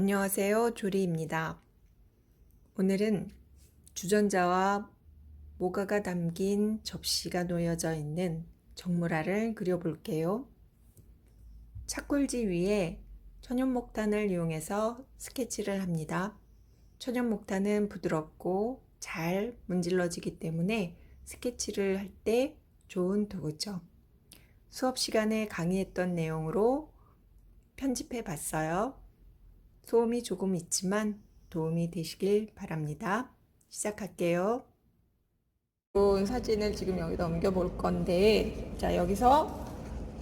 안녕하세요. 조리입니다. 오늘은 주전자와 모가가 담긴 접시가 놓여져 있는 정물화를 그려볼게요. 착골지 위에 천연목탄을 이용해서 스케치를 합니다. 천연목탄은 부드럽고 잘 문질러지기 때문에 스케치를 할 때 좋은 도구죠. 수업 시간에 강의했던 내용으로 편집해 봤어요. 소음이 조금 있지만 도움이 되시길 바랍니다. 시작할게요. 이 사진을 지금 여기다 옮겨 볼 건데, 자, 여기서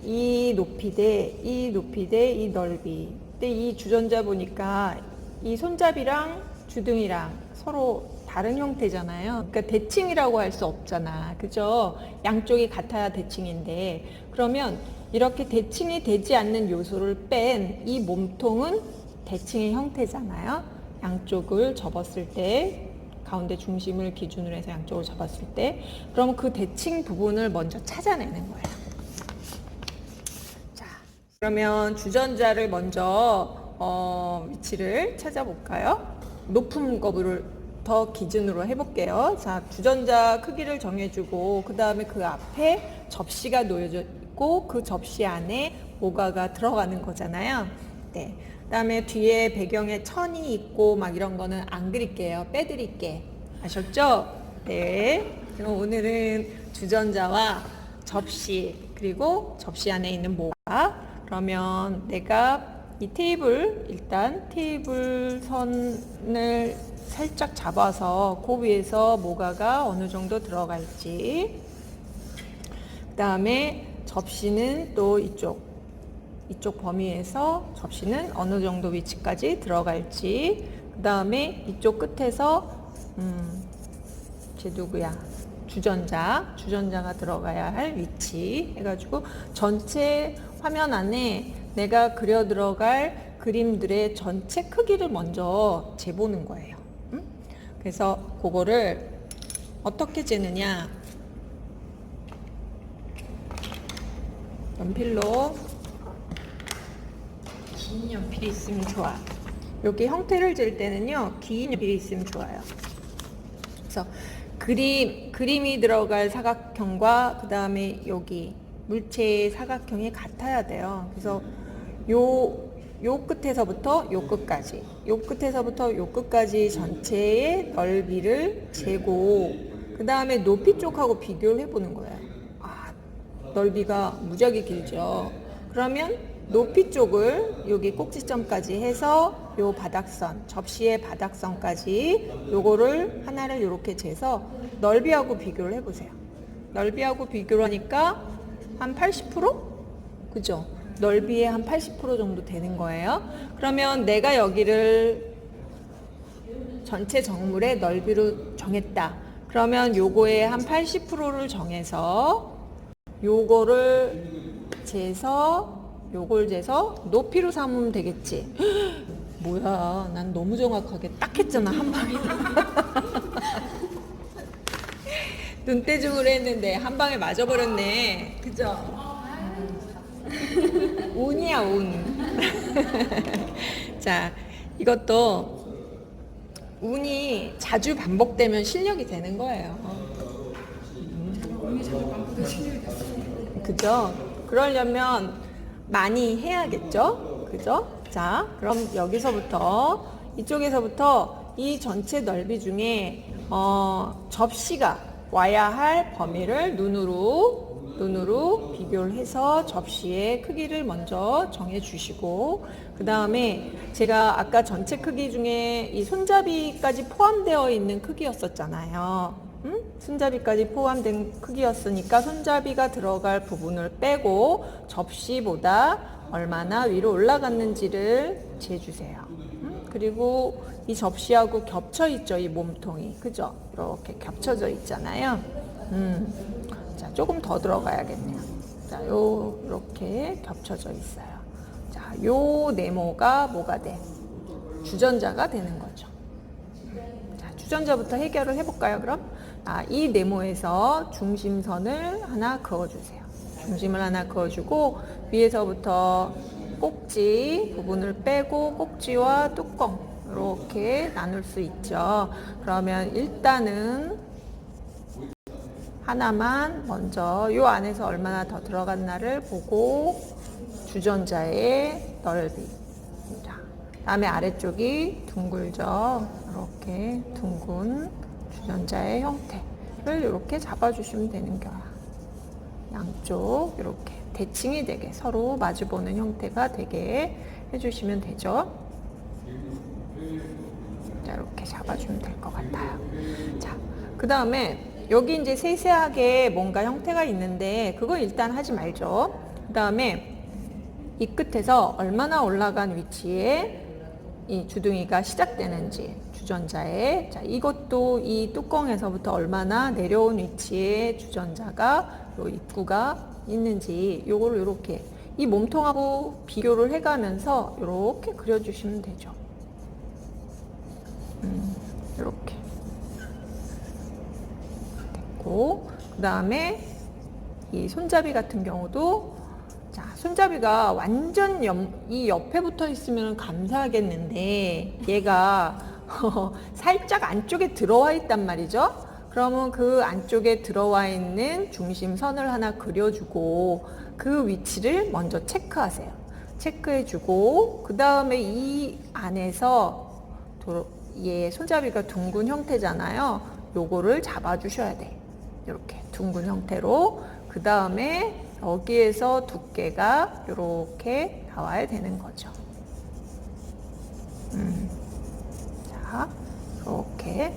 이 높이 대 이 높이 대 이 넓이. 근데 이 주전자 보니까 이 손잡이랑 주둥이랑 서로 다른 형태잖아요. 그러니까 대칭이라고 할 수 없잖아. 그죠? 양쪽이 같아야 대칭인데. 그러면 이렇게 대칭이 되지 않는 요소를 뺀 이 몸통은 대칭의 형태잖아요. 양쪽을 접었을 때 가운데 중심을 기준으로 해서 양쪽을 접었을 때 그러면 그 대칭 부분을 먼저 찾아내는 거예요. 자, 그러면 주전자를 먼저 어, 위치를 찾아볼까요? 높은 더 기준으로 해볼게요. 자, 주전자 크기를 정해주고 그 다음에 그 앞에 접시가 놓여져 있고 그 접시 안에 모가가 들어가는 거잖아요. 네. 그다음에 뒤에 배경에 천이 있고 막 이런 거는 안 그릴게요. 빼드릴게. 아셨죠? 네. 그럼 오늘은 주전자와 접시 그리고 접시 안에 있는 모가 그러면 내가 이 테이블 일단 테이블 선을 살짝 잡아서 그 위에서 모가가 어느 정도 들어갈지 그 다음에 접시는 또 이쪽 이쪽 범위에서 접시는 어느 정도 위치까지 들어갈지 그 다음에 이쪽 끝에서 음, 제 누구야 주전자 주전자가 들어가야 할 위치 해가지고 전체 화면 안에 내가 그려 들어갈 그림들의 전체 크기를 먼저 재보는 거예요. 음? 그래서 그거를 어떻게 재느냐 연필로 긴 연필이 있으면 좋아. 여기 형태를 잴 때는요, 긴 연필이 있으면 좋아요. 그래서 그림, 그림이 들어갈 사각형과 그 다음에 여기 물체의 사각형이 같아야 돼요. 그래서 요, 요 끝에서부터 요 끝까지, 요 끝에서부터 요 끝까지 전체의 넓이를 재고, 그 다음에 높이 쪽하고 비교를 해보는 거예요. 아, 넓이가 무지하게 길죠. 그러면 높이 쪽을 여기 꼭지점까지 해서 요 바닥선, 접시의 바닥선까지 요거를 하나를 이렇게 재서 넓이하고 비교를 해보세요. 넓이하고 비교를 하니까 한 80%? 그죠? 넓이의 한 80% 정도 되는 거예요. 그러면 내가 여기를 전체 정물의 넓이로 정했다. 그러면 요거의 한 80%를 정해서 요거를 재서 요걸 재서 높이로 삼으면 되겠지. 뭐야, 난 너무 정확하게 딱 했잖아, 한 방에. 눈대중으로 했는데 한 방에 맞아버렸네. 그죠? 운이야, 운. 자, 이것도 운이 자주 반복되면 실력이 되는 거예요. 운이 자주 반복된 실력이 됐습니다. 그죠? 그러려면 많이 해야겠죠? 그죠? 자, 그럼 여기서부터, 이쪽에서부터 이 전체 넓이 중에, 어, 접시가 와야 할 범위를 눈으로, 눈으로 비교를 해서 접시의 크기를 먼저 정해 주시고, 그 다음에 제가 아까 전체 크기 중에 이 손잡이까지 포함되어 있는 크기였었잖아요. 음? 손잡이까지 포함된 크기였으니까 손잡이가 들어갈 부분을 빼고 접시보다 얼마나 위로 올라갔는지를 재주세요. 음? 그리고 이 접시하고 겹쳐 있죠, 이 몸통이. 그죠? 이렇게 겹쳐져 있잖아요. 음. 자, 조금 더 들어가야겠네요. 자, 요, 이렇게 겹쳐져 있어요. 자, 요 네모가 뭐가 돼? 주전자가 되는 거죠. 자, 주전자부터 해결을 해볼까요, 그럼? 아, 이 네모에서 중심선을 하나 그어주세요. 중심을 하나 그어주고 위에서부터 꼭지 부분을 빼고 꼭지와 뚜껑 이렇게 나눌 수 있죠. 그러면 일단은 하나만 먼저 요 안에서 얼마나 더 들어갔나를 보고 주전자의 넓이. 자, 다음에 아래쪽이 둥글죠. 이렇게 둥근 주전자의 형태를 이렇게 잡아주시면 되는 거야. 양쪽 이렇게 대칭이 되게 서로 마주보는 형태가 되게 해주시면 되죠. 자, 이렇게 잡아주면 될 것 같아요. 자, 그 다음에 여기 이제 세세하게 뭔가 형태가 있는데 그거 일단 하지 말죠. 그 다음에 이 끝에서 얼마나 올라간 위치에 이 주둥이가 시작되는지 주전자에 자 이것도 이 뚜껑에서부터 얼마나 내려온 위치에 주전자가 요 입구가 있는지 요거를 이렇게 이 몸통하고 비교를 해가면서 이렇게 그려주시면 되죠. 음, 이렇게 됐고 그 다음에 이 손잡이 같은 경우도 자 손잡이가 완전 옆, 이 옆에 붙어 있으면 감사하겠는데 얘가 살짝 안쪽에 들어와 있단 말이죠. 그러면 그 안쪽에 들어와 있는 중심선을 하나 그려주고 그 위치를 먼저 체크하세요. 체크해주고 그 다음에 이 안에서 도, 얘 손잡이가 둥근 형태잖아요. 요거를 잡아주셔야 돼. 이렇게 둥근 형태로 그 다음에 여기에서 두께가 이렇게 나와야 되는 거죠. 음. 자, 이렇게.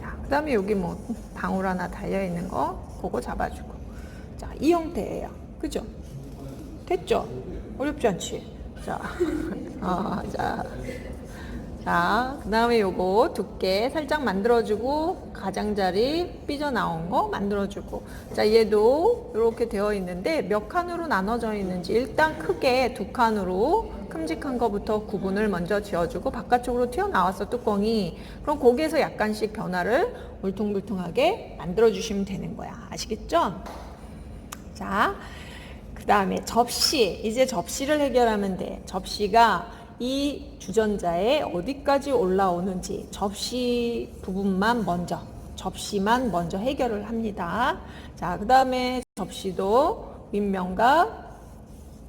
자, 그 다음에 여기 뭐 방울 하나 달려 있는 거 그거 잡아주고. 자, 이 형태예요. 그죠? 됐죠? 어렵지 않지? 자, 어, 자. 자, 그 다음에 요거 두께 살짝 만들어주고 가장자리 삐져나온 거 만들어주고. 자, 얘도 이렇게 되어 있는데 몇 칸으로 나눠져 있는지 일단 크게 두 칸으로 큼직한 거부터 구분을 먼저 지어주고 바깥쪽으로 튀어나왔어 뚜껑이 그럼 거기에서 약간씩 변화를 울퉁불퉁하게 만들어주시면 되는 거야. 아시겠죠? 자, 그 다음에 접시. 이제 접시를 해결하면 돼. 접시가 이 주전자에 어디까지 올라오는지 접시 부분만 먼저 접시만 먼저 해결을 합니다. 자, 그 다음에 접시도 윗면과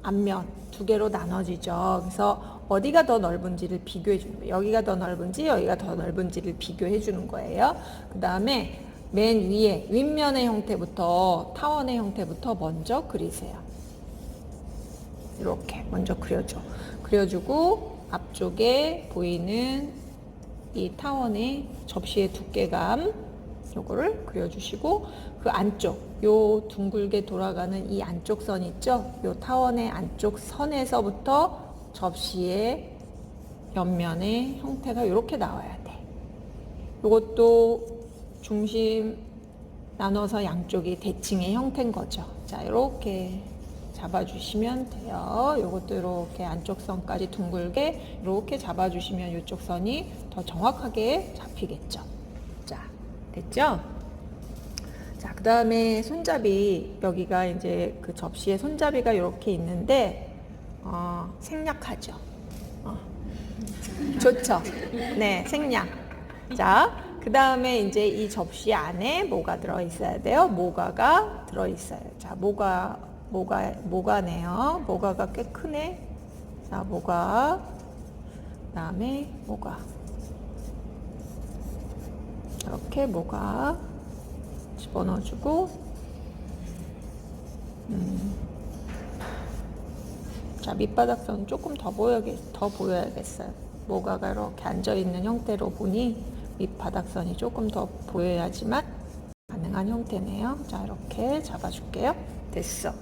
앞면 두 개로 나눠지죠. 그래서 어디가 더 넓은지를 비교해 주는 거예요. 여기가 더 넓은지 여기가 더 넓은지를 비교해 주는 거예요. 그 다음에 맨 위에 윗면의 형태부터 타원의 형태부터 먼저 그리세요. 이렇게 먼저 그려줘. 그려주고 앞쪽에 보이는 이 타원의 접시의 두께감 요거를 그려주시고 그 안쪽 요 둥글게 돌아가는 이 안쪽 선 있죠? 요 타원의 안쪽 선에서부터 접시의 옆면의 형태가 이렇게 나와야 돼. 요것도 중심 나눠서 양쪽이 대칭의 형태인 거죠. 자, 이렇게 잡아주시면 돼요. 요것도 이렇게 안쪽 선까지 둥글게 이렇게 잡아주시면 이쪽 선이 더 정확하게 잡히겠죠. 자, 됐죠? 자, 그 다음에 손잡이 여기가 이제 그 접시에 손잡이가 이렇게 있는데 어, 생략하죠. 어. 좋죠. 네, 생략. 자, 그 다음에 이제 이 접시 안에 뭐가 들어 있어야 돼요? 모가가 들어 있어요. 자, 모가 모가 모가네요. 모가가 꽤 크네. 자, 모가. 그 다음에 모가. 이렇게 모가 집어넣어주고. 음. 자, 밑바닥선 조금 더 보여야겠, 더 보여야겠어요. 모가가 이렇게 앉아 있는 형태로 보니 밑바닥선이 조금 더 보여야지만 가능한 형태네요. 자, 이렇게 잡아줄게요. 됐어.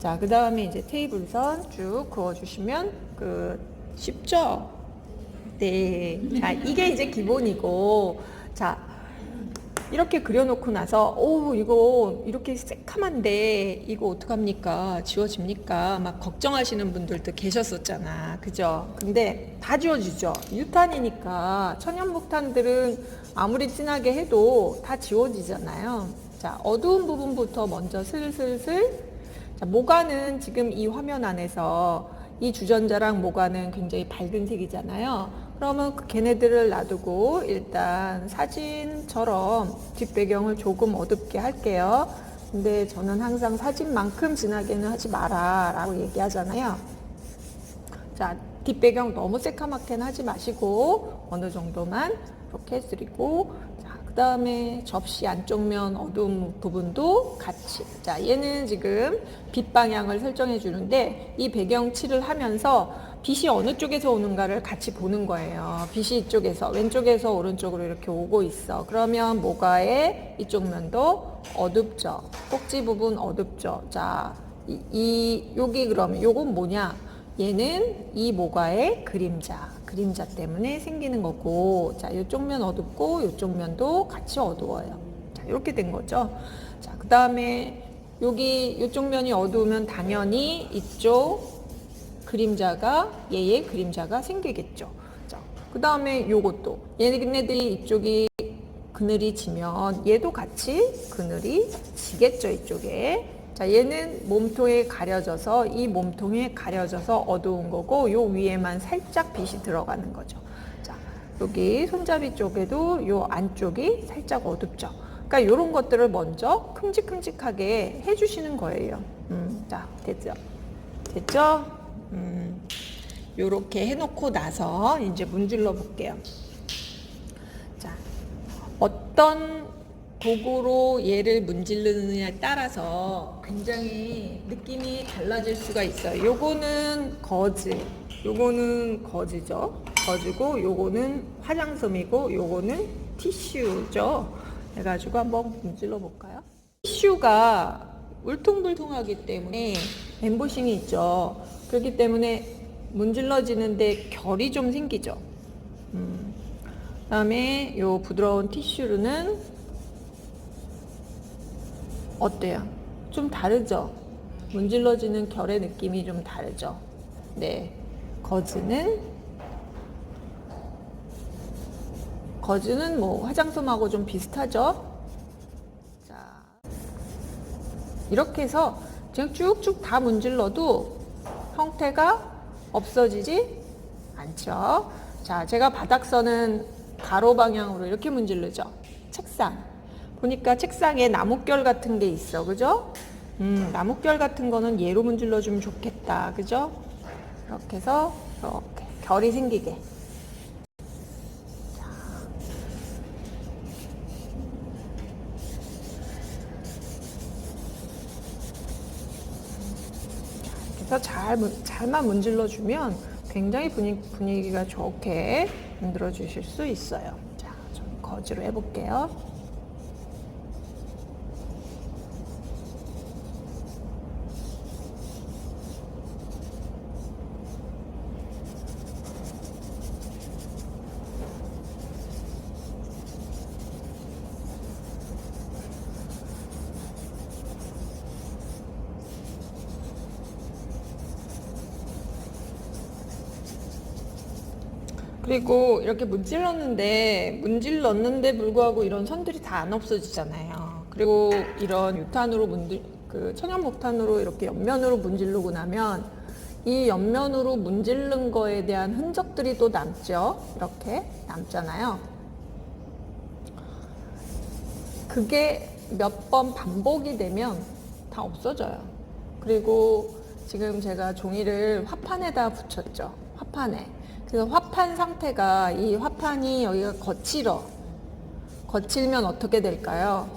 자, 그 다음에 이제 테이블선 쭉 그어주시면 그 쉽죠? 네. 자, 이게 이제 기본이고, 자, 이렇게 그려놓고 나서, 오, 이거 이렇게 새카만데, 이거 어떡합니까? 지워집니까? 막 걱정하시는 분들도 계셨었잖아. 그죠? 근데 다 지워지죠? 유탄이니까, 천연목탄들은 아무리 진하게 해도 다 지워지잖아요. 자, 어두운 부분부터 먼저 슬슬슬 자, 모가는 지금 이 화면 안에서 이 주전자랑 모가는 굉장히 밝은 색이잖아요. 그러면 그 걔네들을 놔두고 일단 사진처럼 뒷배경을 조금 어둡게 할게요. 근데 저는 항상 사진만큼 진하게는 하지 마라 라고 얘기하잖아요. 자, 뒷배경 너무 새카맣게는 하지 마시고 어느 정도만 이렇게 해드리고 자, 그 다음에 접시 안쪽 면 어두운 부분도 같이 자, 얘는 지금 빛 방향을 설정해 주는데 이 배경 칠을 하면서 빛이 어느 쪽에서 오는가를 같이 보는 거예요. 빛이 이쪽에서 왼쪽에서 오른쪽으로 이렇게 오고 있어. 그러면 모가의 이쪽 면도 어둡죠. 꼭지 부분 어둡죠. 자, 이, 이 여기 그러면 요건 뭐냐? 얘는 이 모가의 그림자, 그림자 때문에 생기는 거고, 자, 이쪽 면 어둡고, 이쪽 면도 같이 어두워요. 자, 이렇게 된 거죠. 자, 그 다음에 여기 이쪽 면이 어두우면 당연히 이쪽 그림자가, 얘의 그림자가 생기겠죠. 자, 그 다음에 요것도, 얘네들이 이쪽이 그늘이 지면 얘도 같이 그늘이 지겠죠, 이쪽에. 자, 얘는 몸통에 가려져서 이 몸통에 가려져서 어두운 거고 요 위에만 살짝 빛이 들어가는 거죠. 자, 여기 손잡이 쪽에도 요 안쪽이 살짝 어둡죠. 그러니까 이런 것들을 먼저 큼직큼직하게 해주시는 거예요. 음, 자, 됐죠? 됐죠? 음, 요렇게 해놓고 나서 이제 문질러 볼게요. 자, 어떤 도구로 얘를 문지르느냐에 따라서 굉장히 느낌이 달라질 수가 있어요. 요거는 거즈, 요거는 거즈죠. 거즈고, 요거는 화장솜이고, 요거는 티슈죠. 해가지고 한번 문질러 볼까요? 티슈가 울퉁불퉁하기 때문에 엠보싱이 있죠. 그렇기 때문에 문질러지는데 결이 좀 생기죠. 음. 그다음에 요 부드러운 티슈는 어때요? 좀 다르죠? 문질러지는 결의 느낌이 좀 다르죠? 네. 거즈는 거즈는 뭐 화장솜하고 좀 비슷하죠? 자. 이렇게 해서 그냥 쭉쭉 다 문질러도 형태가 없어지지 않죠? 자, 제가 바닥선은 가로 방향으로 이렇게 문지르죠? 책상. 보니까 책상에 나뭇결 같은 게 있어. 그죠? 음, 나뭇결 같은 거는 얘로 문질러 주면 좋겠다. 그죠? 이렇게 해서 이렇게 결이 생기게. 잘, 문- 잘만 문질러 주면 굉장히 분위기, 분위기가 좋게 만들어 주실 수 있어요. 자, 좀 거지로 해볼게요. 그리고 이렇게 문질렀는데 문질렀는데 불구하고 이런 선들이 다 안 없어지잖아요. 그리고 이런 유탄으로 문질 그 천연 목탄으로 이렇게 옆면으로 문지르고 나면 이 옆면으로 문지른 거에 대한 흔적들이 또 남죠. 이렇게 남잖아요. 그게 몇 번 반복이 되면 다 없어져요. 그리고 지금 제가 종이를 화판에다 붙였죠. 화판에. 그래서 화판 상태가 이 화판이 여기가 거칠어. 거칠면 어떻게 될까요?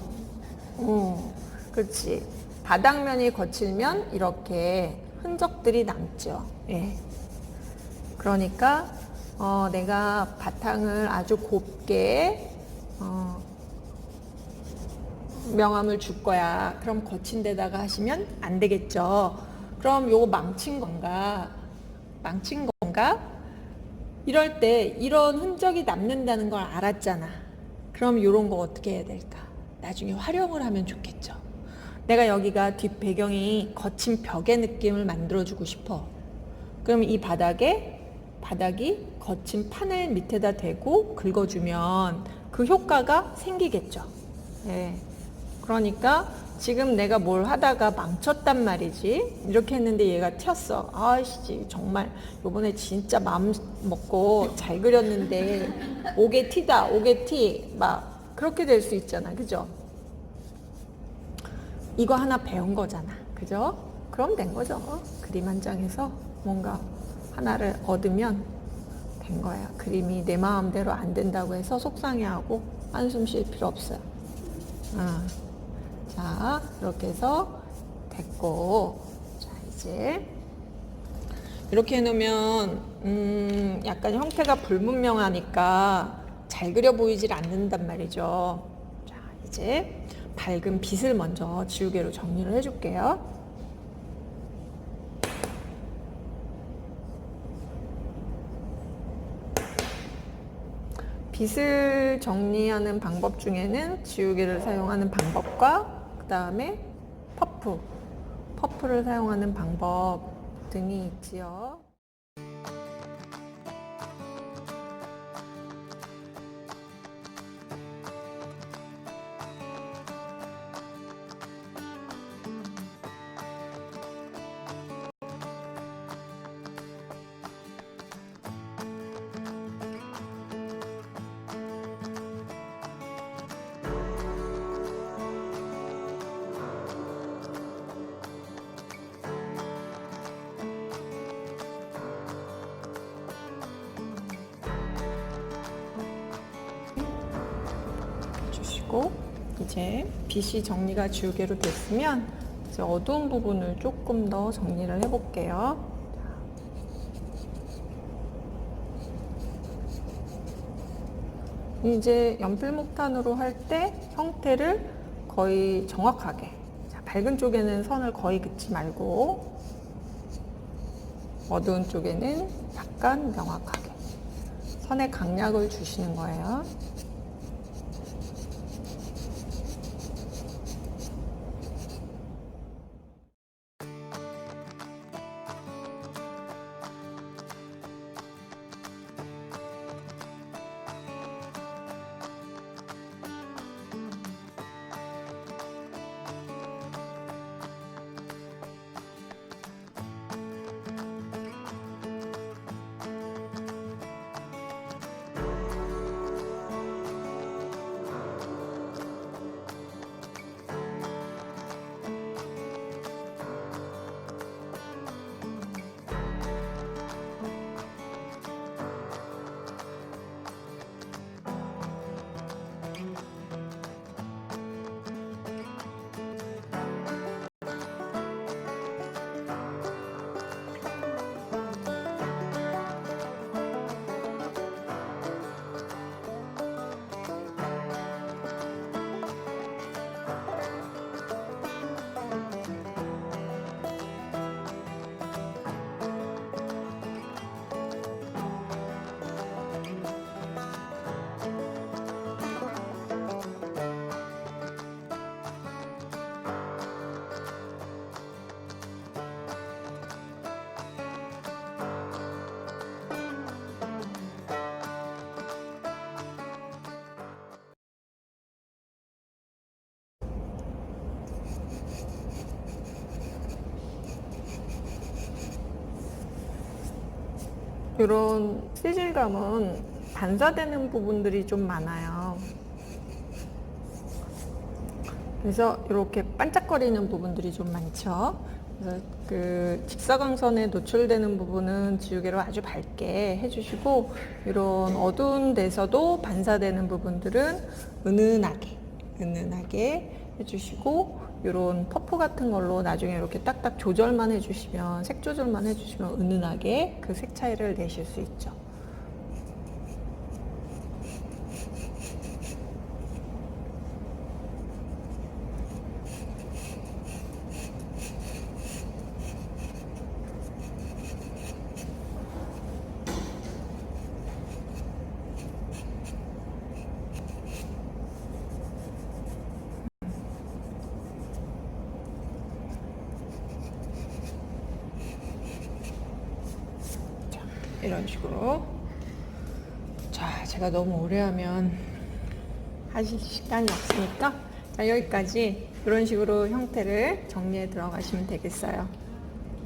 어, 그렇지. 바닥면이 거칠면 이렇게 흔적들이 남죠. 예. 그러니까 어, 내가 바탕을 아주 곱게 어, 명암을 줄 거야. 그럼 거친 데다가 하시면 안 되겠죠. 그럼 요거 망친 건가? 망친 건가? 이럴 때 이런 흔적이 남는다는 걸 알았잖아. 그럼 이런 거 어떻게 해야 될까? 나중에 활용을 하면 좋겠죠. 내가 여기가 뒷 배경이 거친 벽의 느낌을 만들어주고 싶어. 그럼 이 바닥에 바닥이 거친 판을 밑에다 대고 긁어주면 그 효과가 생기겠죠. 예. 그러니까 지금 내가 뭘 하다가 망쳤단 말이지. 이렇게 했는데 얘가 튀었어. 아이씨, 정말 요번에 진짜 마음 먹고 잘 그렸는데 오게 티다, 오게 티. 막 그렇게 될 수 있잖아. 그죠? 이거 하나 배운 거잖아. 그죠? 그럼 된 거죠. 그림 한 장에서 뭔가 하나를 얻으면 된 거야. 그림이 내 마음대로 안 된다고 해서 속상해하고 한숨 쉴 필요 없어요. 아. 자, 이렇게 해서 됐고. 자, 이제 이렇게 해놓으면 음, 약간 형태가 불분명하니까 잘 그려 보이질 않는단 말이죠. 자, 이제 밝은 빛을 먼저 지우개로 정리를 해줄게요. 빛을 정리하는 방법 중에는 지우개를 사용하는 방법과 그 다음에 퍼프, 퍼프를 사용하는 방법 등이 있지요. 이제 빛이 정리가 지우개로 됐으면 이제 어두운 부분을 조금 더 정리를 해볼게요. 이제 연필 목탄으로 할 때 형태를 거의 정확하게 자, 밝은 쪽에는 선을 거의 긋지 말고 어두운 쪽에는 약간 명확하게 선에 강약을 주시는 거예요. 이런 시질감은 반사되는 부분들이 좀 많아요. 그래서 이렇게 반짝거리는 부분들이 좀 많죠. 그래서 그 직사광선에 노출되는 부분은 지우개로 아주 밝게 해주시고 이런 어두운 데서도 반사되는 부분들은 은은하게 은은하게 해주시고 이런 퍼프 같은 걸로 나중에 이렇게 딱딱 조절만 해주시면 색 조절만 해주시면 은은하게 그 색 차이를 내실 수 있죠. 이런 식으로. 자, 제가 너무 오래 하면 하실 시간이 없으니까 자, 여기까지 이런 식으로 형태를 정리해 들어가시면 되겠어요.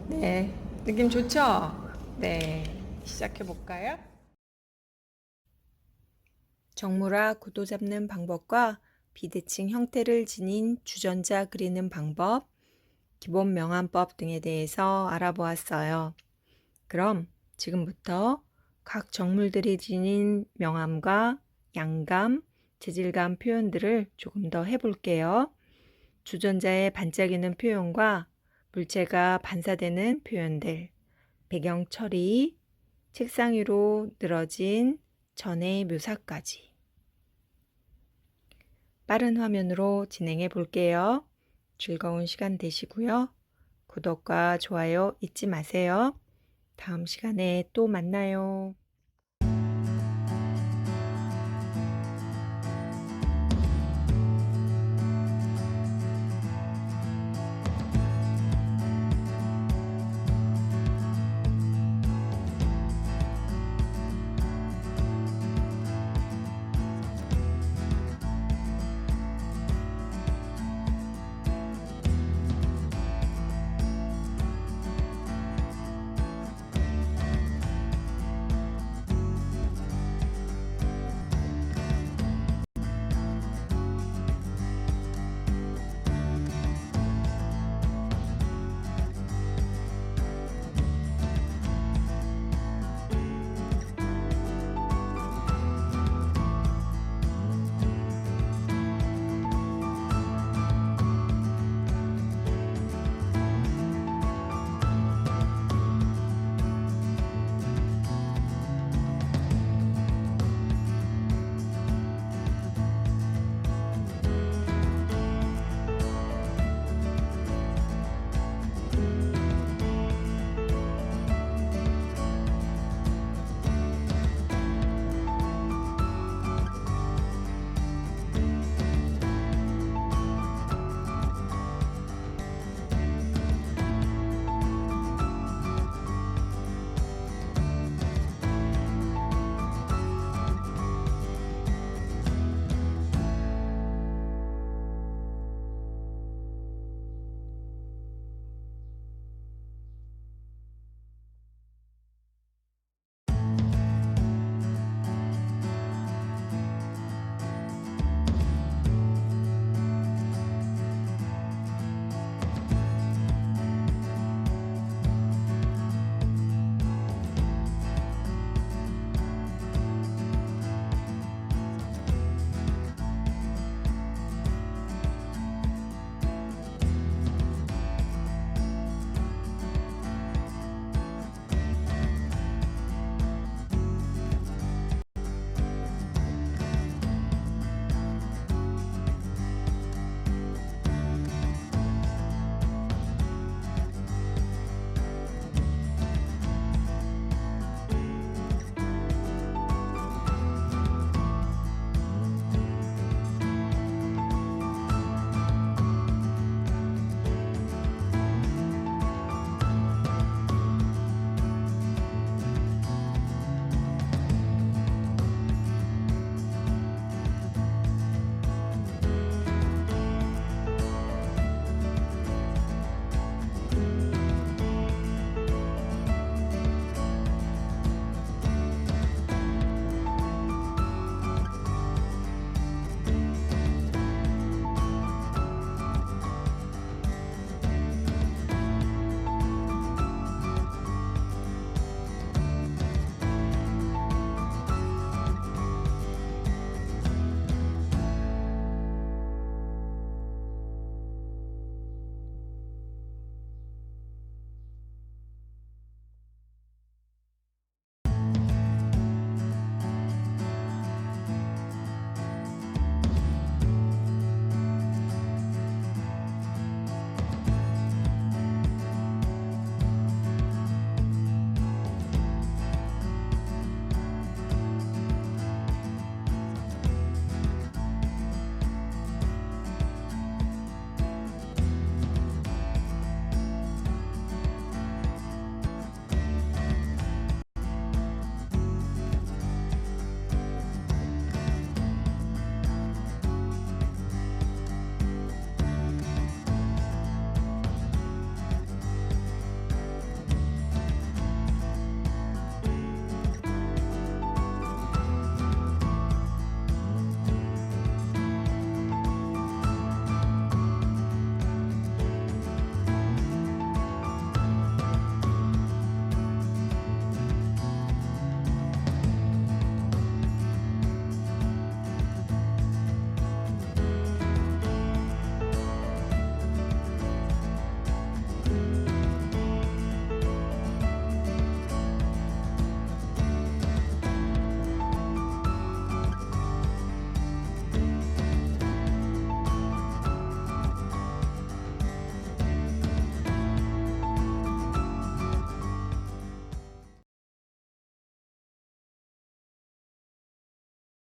네, 느낌 좋죠? 네, 시작해 볼까요? 정무라 구도 잡는 방법과 비대칭 형태를 지닌 주전자 그리는 방법, 기본 명암법 등에 대해서 알아보았어요. 그럼 지금부터 각 정물들이 지닌 명암과 양감, 재질감 표현들을 조금 더 해볼게요. 주전자의 반짝이는 표현과 물체가 반사되는 표현들, 배경 처리, 책상 위로 늘어진 전의 묘사까지. 빠른 화면으로 진행해 볼게요. 즐거운 시간 되시고요. 구독과 좋아요 잊지 마세요. 다음 시간에 또 만나요.